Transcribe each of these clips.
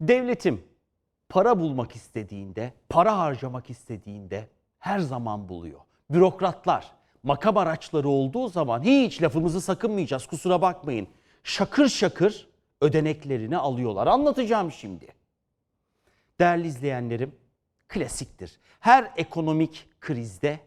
Devletim para bulmak istediğinde, para harcamak istediğinde her zaman buluyor. Bürokratlar makam araçları olduğu zaman hiç lafımızı sakınmayacağız kusura bakmayın. Şakır şakır ödeneklerini alıyorlar. Anlatacağım şimdi. Değerli izleyenlerim, klasiktir. Her ekonomik krizde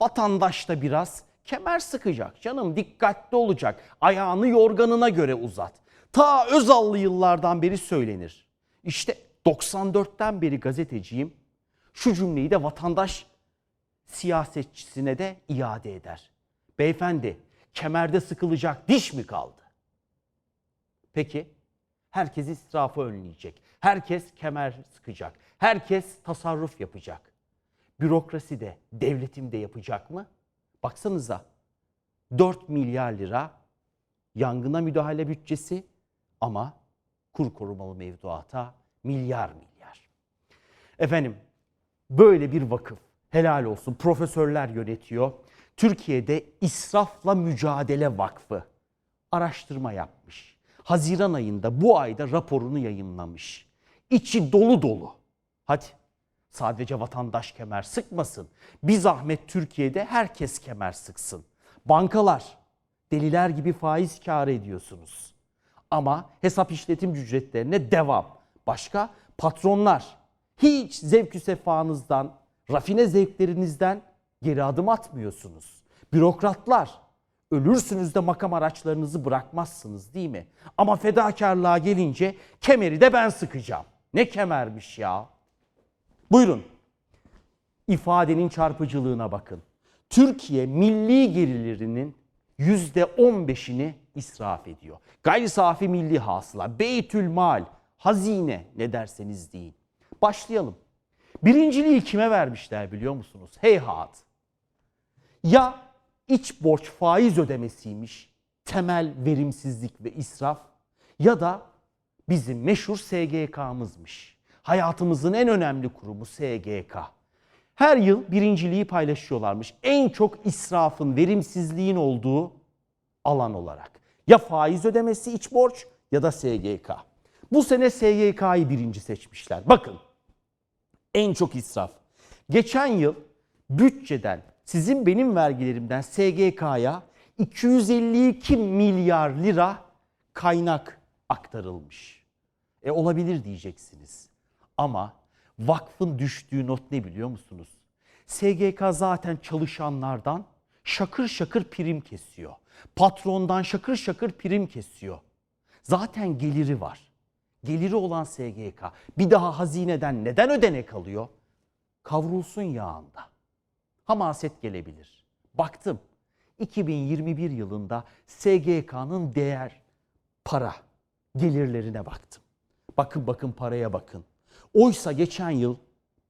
vatandaş da biraz kemer sıkacak. Canım dikkatli olacak. Ayağını yorganına göre uzat. Ta Özallı yıllardan beri söylenir. İşte 94'ten beri gazeteciyim. Şu cümleyi de vatandaş siyasetçisine de iade eder. Beyefendi, kemerde sıkılacak diş mi kaldı? Peki, herkes israfı önleyecek. Herkes kemer sıkacak. Herkes tasarruf yapacak. Bürokrasi de, devletim de yapacak mı? Baksanıza 4 milyar lira yangına müdahale bütçesi ama kur korumalı mevduata milyar milyar. Efendim böyle bir vakıf helal olsun profesörler yönetiyor. Türkiye'de İsrafla Mücadele Vakfı araştırma yapmış. Haziran ayında bu ayda raporunu yayınlamış. İçi dolu dolu. Hadi sadece vatandaş kemer sıkmasın. Bir zahmet Türkiye'de herkes kemer sıksın. Bankalar deliler gibi faiz kar ediyorsunuz. Ama hesap işletim ücretlerine devam. Başka patronlar hiç zevkü sefanızdan, rafine zevklerinizden geri adım atmıyorsunuz. Bürokratlar ölürsünüz de makam araçlarınızı bırakmazsınız değil mi? Ama fedakarlığa gelince kemeri de ben sıkacağım. Ne kemermiş ya. Buyurun. İfadenin çarpıcılığına bakın. Türkiye milli gelirlerinin yüzde 15'ini israf ediyor. Gayri safi milli hasıla, beytül mal, hazine ne derseniz deyin. Başlayalım. Birinciliği kime vermişler biliyor musunuz? Heyhat. Ya iç borç faiz ödemesiymiş, temel verimsizlik ve israf ya da bizim meşhur SGK'mızmış. Hayatımızın en önemli kurumu SGK. Her yıl birinciliği paylaşıyorlarmış. En çok israfın, verimsizliğin olduğu alan olarak. Ya faiz ödemesi iç borç ya da SGK. Bu sene SGK'yı birinci seçmişler. Bakın en çok israf. Geçen yıl bütçeden sizin benim vergilerimden SGK'ya 252 milyar lira kaynak aktarılmış. E olabilir diyeceksiniz. Ama vakfın düştüğü not ne biliyor musunuz? SGK zaten çalışanlardan şakır şakır prim kesiyor. Patrondan şakır şakır prim kesiyor. Zaten geliri var. Geliri olan SGK bir daha hazineden neden ödenek alıyor? Kavrulsun yağında. Hamaset gelebilir. Baktım 2021 yılında SGK'nın değer para gelirlerine baktım. Bakın bakın paraya bakın. Oysa geçen yıl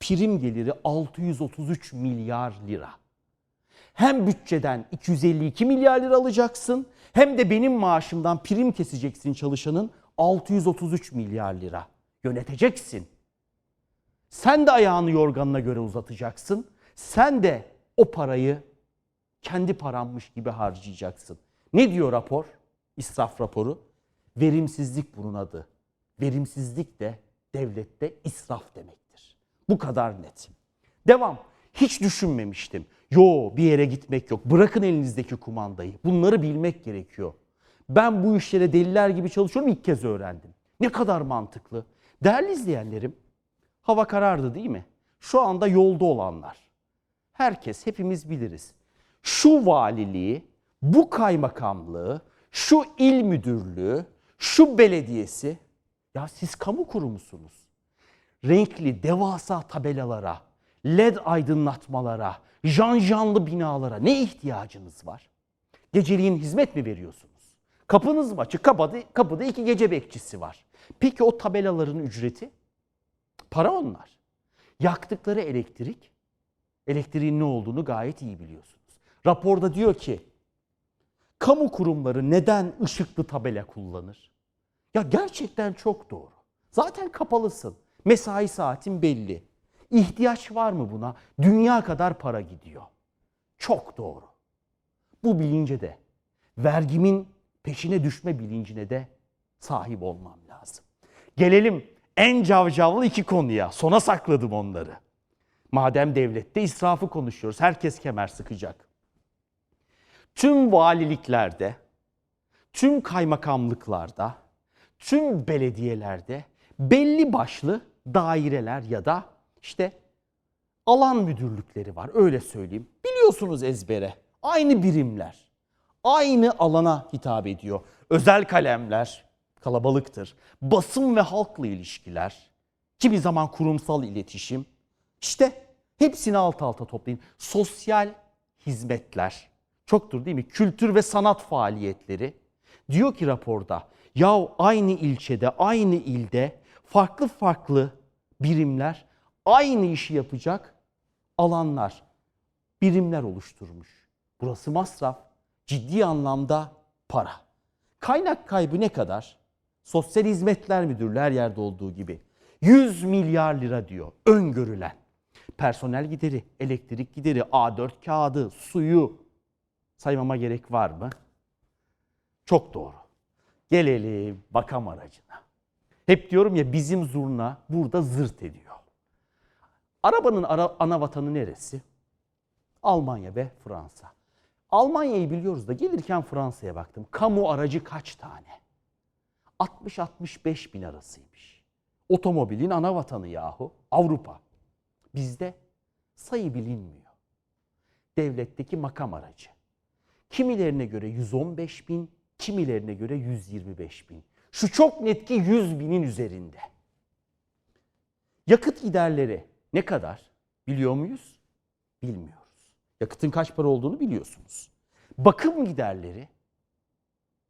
prim geliri 633 milyar lira. Hem bütçeden 252 milyar lira alacaksın hem de benim maaşımdan prim keseceksin çalışanın 633 milyar lira. Yöneteceksin. Sen de ayağını yorganına göre uzatacaksın. Sen de o parayı kendi paranmış gibi harcayacaksın. Ne diyor rapor? İsraf raporu. Verimsizlik bunun adı. Verimsizlik de devlette israf demektir. Bu kadar net. Devam. Hiç düşünmemiştim. Yo bir yere gitmek yok. Bırakın elinizdeki kumandayı. Bunları bilmek gerekiyor. Ben bu işlere deliler gibi çalışıyorum ilk kez öğrendim. Ne kadar mantıklı. Değerli izleyenlerim, hava karardı değil mi? Şu anda yolda olanlar. Herkes, hepimiz biliriz. Şu valiliği, bu kaymakamlığı, şu il müdürlüğü, şu belediyesi, ya siz kamu kurumusunuz. Renkli, devasa tabelalara, led aydınlatmalara, janjanlı binalara ne ihtiyacınız var? Geceliğin hizmet mi veriyorsunuz? Kapınız mı açık? Kapıda, kapıda iki gece bekçisi var. Peki o tabelaların ücreti? Para onlar. Yaktıkları elektrik, elektriğin ne olduğunu gayet iyi biliyorsunuz. Raporda diyor ki, kamu kurumları neden ışıklı tabela kullanır? Ya gerçekten çok doğru. Zaten kapalısın. Mesai saatin belli. İhtiyaç var mı buna? Dünya kadar para gidiyor. Çok doğru. Bu bilince de vergimin peşine düşme bilincine de sahip olmam lazım. Gelelim En cavcavlı iki konuya. Sona sakladım onları. Madem devlette israfı konuşuyoruz. Herkes kemer sıkacak. Tüm valiliklerde, tüm kaymakamlıklarda, tüm belediyelerde belli başlı daireler ya da işte alan müdürlükleri var öyle söyleyeyim. Biliyorsunuz ezbere. Aynı birimler. Aynı alana hitap ediyor. Özel kalemler kalabalıktır. Basın ve halkla ilişkiler. Kimi zaman kurumsal iletişim. İşte hepsini alt alta toplayın. Sosyal hizmetler. Çoktur değil mi? Kültür ve sanat faaliyetleri. Diyor ki raporda ya aynı ilçede, aynı ilde farklı farklı birimler aynı işi yapacak alanlar, birimler oluşturmuş. Burası masraf, ciddi anlamda para. Kaynak kaybı ne kadar? Sosyal Hizmetler Müdürlüğü her yerde olduğu gibi 100 milyar lira diyor öngörülen. Personel gideri, elektrik gideri, A4 kağıdı, suyu saymama gerek var mı? Çok doğru. Gelelim makam aracına. Hep diyorum ya bizim zurna burada zırt ediyor. Arabanın ara, ana vatanı neresi? Almanya ve Fransa. Almanya'yı biliyoruz da gelirken Fransa'ya baktım. Kamu aracı kaç tane? 60-65 bin arasıymış. Otomobilin ana vatanı yahu Avrupa. Bizde sayı bilinmiyor. Devletteki makam aracı. Kimilerine göre 115 bin, kimilerine göre 125 bin. Şu çok net ki 100 binin üzerinde. Yakıt giderleri ne kadar? Biliyor muyuz? Bilmiyoruz. Yakıtın kaç para olduğunu biliyorsunuz. Bakım giderleri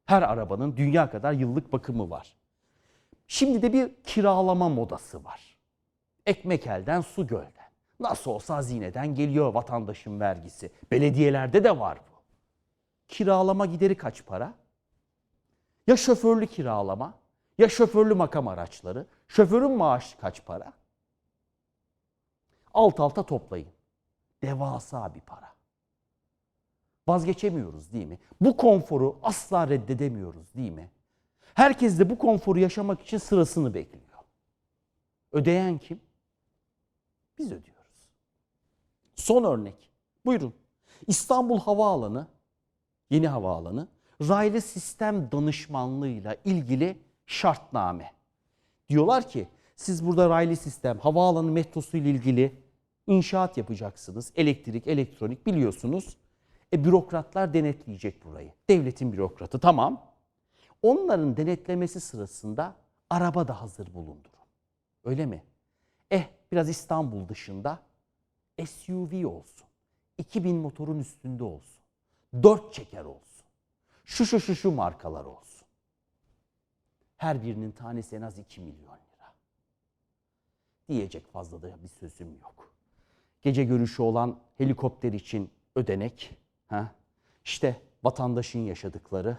her arabanın dünya kadar yıllık bakımı var. Şimdi de bir kiralama modası var. Ekmek elden su gölden. Nasıl olsa hazineden geliyor vatandaşın vergisi. Belediyelerde de var bu. Kiralama gideri kaç para? Ya şoförlü kiralama ya şoförlü makam araçları. Şoförün maaşı kaç para? Alt alta toplayın. Devasa bir para. Vazgeçemiyoruz değil mi? Bu konforu asla reddedemiyoruz değil mi? Herkes de bu konforu yaşamak için sırasını bekliyor. Ödeyen kim? Biz ödüyoruz. Son örnek. Buyurun. İstanbul Havaalanı, yeni havaalanı, raylı sistem danışmanlığıyla ilgili şartname. Diyorlar ki siz burada raylı sistem, havaalanı metrosu ile ilgili inşaat yapacaksınız. Elektrik, elektronik biliyorsunuz. E bürokratlar denetleyecek burayı. Devletin bürokratı tamam. Onların denetlemesi sırasında araba da hazır bulundurun. Öyle mi? Eh biraz İstanbul dışında SUV olsun. 2000 motorun üstünde olsun. 4 çeker olsun. Şu şu şu şu markalar olsun. Her birinin tanesi en az 2 milyon. Diyecek fazla da bir sözüm yok. Gece görüşü olan helikopter için ödenek, ha? işte vatandaşın yaşadıkları,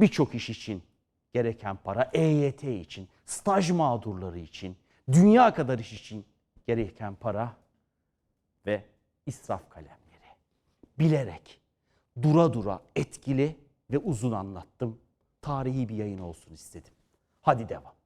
birçok iş için gereken para, EYT için, staj mağdurları için, dünya kadar iş için gereken para ve israf kalemleri. Bilerek, dura dura, etkili ve uzun anlattım. Tarihi bir yayın olsun istedim. Hadi devam.